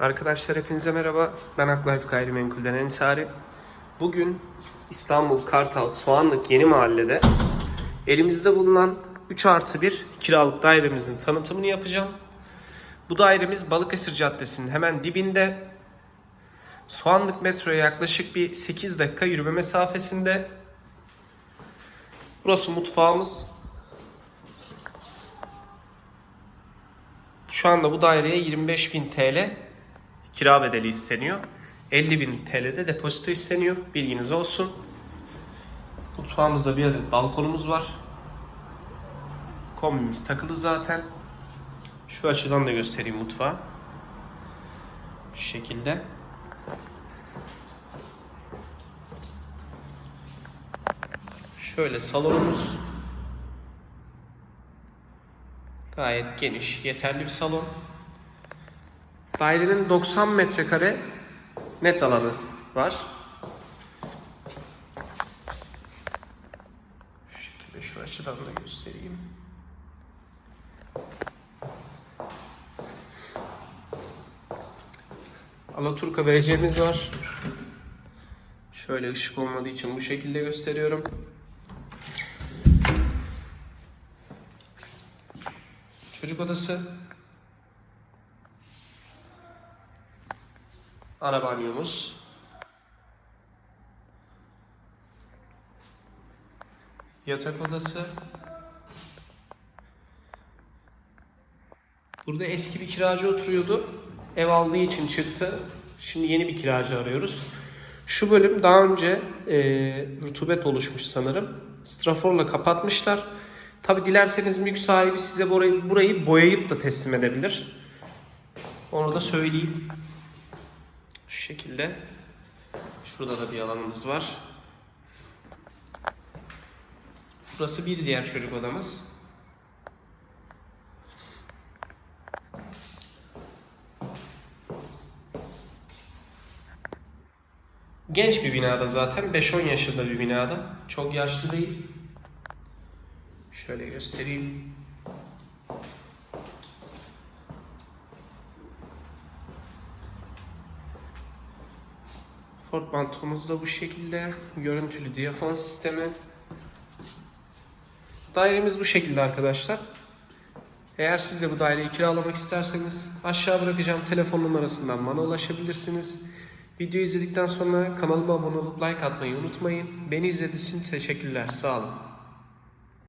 Arkadaşlar hepinize merhaba. Ben Aklife Gayrimenkul'den Ensari. Bugün İstanbul Kartal Soğanlık Yeni Mahalle'de elimizde bulunan 3 artı 1 kiralık dairemizin tanıtımını yapacağım. Bu dairemiz Balıkesir Caddesi'nin hemen dibinde. Soğanlık metroya yaklaşık bir 8 dakika yürüme mesafesinde. Burası mutfağımız. Şu anda bu daireye 25.000 TL kira bedeli isteniyor. 50.000 TL'de depozito isteniyor. Bilginiz olsun. Mutfağımızda bir adet balkonumuz var. Kombimiz takılı zaten. Şu açıdan da göstereyim mutfağı. Şu şekilde. Şöyle salonumuz. Gayet geniş, yeterli bir salon. Dairenin 90 metrekare net alanı var. Şu şekilde şu açıdan da göstereyim. Alaturka WC'miz var. Şöyle ışık olmadığı için bu şekilde gösteriyorum. Çocuk odası. Ana banyomuz. Yatak odası. Burada eski bir kiracı oturuyordu. Ev aldığı için çıktı. Şimdi yeni bir kiracı arıyoruz. Şu bölüm daha önce e, rutubet oluşmuş sanırım. Straforla kapatmışlar. Tabi dilerseniz mülk sahibi size burayı, burayı boyayıp da teslim edebilir. Onu da söyleyeyim. Şekilde. Şurada da bir alanımız var. Burası bir diğer çocuk odamız. Genç bir binada zaten. 5-10 yaşında bir binada. Çok yaşlı değil. Şöyle göstereyim. Ford bantomuz da bu şekilde. Görüntülü diyafon sistemi. Dairemiz bu şekilde arkadaşlar. Eğer siz de bu daireyi kiralamak isterseniz aşağı bırakacağım telefon numarasından bana ulaşabilirsiniz. Videoyu izledikten sonra kanalıma abone olup like atmayı unutmayın. Beni izlediğiniz için teşekkürler. Sağ olun.